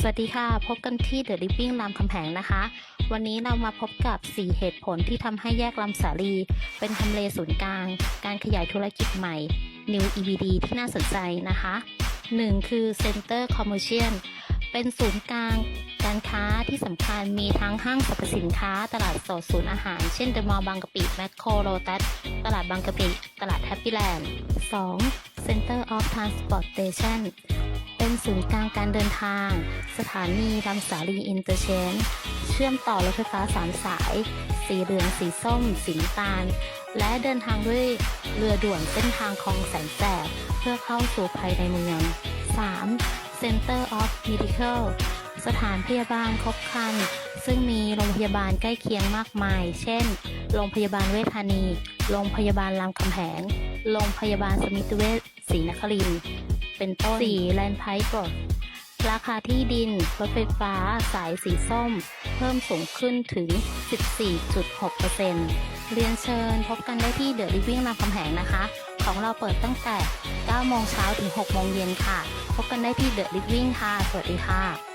สวัสดีค่ะ พบกันที่ The Living รามคำแหงนะคะ วันนี้เรามาพบกับ 4 เหตุผลที่ทำให้แยกลำสาลี เป็นทำเลศูนย์กลาง การขยายธุรกิจใหม่ New EBD ที่น่าสนใจนะคะ 1. คือ Center Commercial เป็นศูนย์กลาง การค้าที่สำคัญมีทั้งห้างสรรพสินค้า ตลาดสดศูนย์อาหาร เช่นเดอะมอลล์บางกะปิแมคโครโลตัสตลาดบางกะปิ ตลาดแฮปปี้แลนด์ 2. Center of Transportation เป็น ศูนย์กลางการเดินทาง สถานีลำสาลีอินเตอร์เชนเชื่อมต่อรถไฟฟ้าสามสาย สีเหลือง สีส้ม สีน้ำตาล และเดินทางด้วยเรือด่วนเส้นทางคลองแสนแสบเพื่อเข้าสู่ภายในเมือง 3. Center of Medical สถานพยาบาลครบครัน ซึ่งมีโรงพยาบาลใกล้เคียงมากมาย เช่น โรงพยาบาลเวชธานี โรงพยาบาลรามคำแหง โรงพยาบาลสมิติเวชศรีนคริน เป็นต้น 4. แลนด์ไพร์กรดราคาที่ดิน รถไฟฟ้า สายสีส้ม เพิ่มสูงขึ้นถึง 14.6%เรียนเชิญพบกันได้ที่เดอะลิฟวิ่งรามคำแหงนะคะ ของเราเปิดตั้งแต่ 9 โมงเช้าถึง 6 โมงเย็นค่ะ พบกันได้ที่เดอะลิฟวิ่งค่ะ สวัสดีค่ะ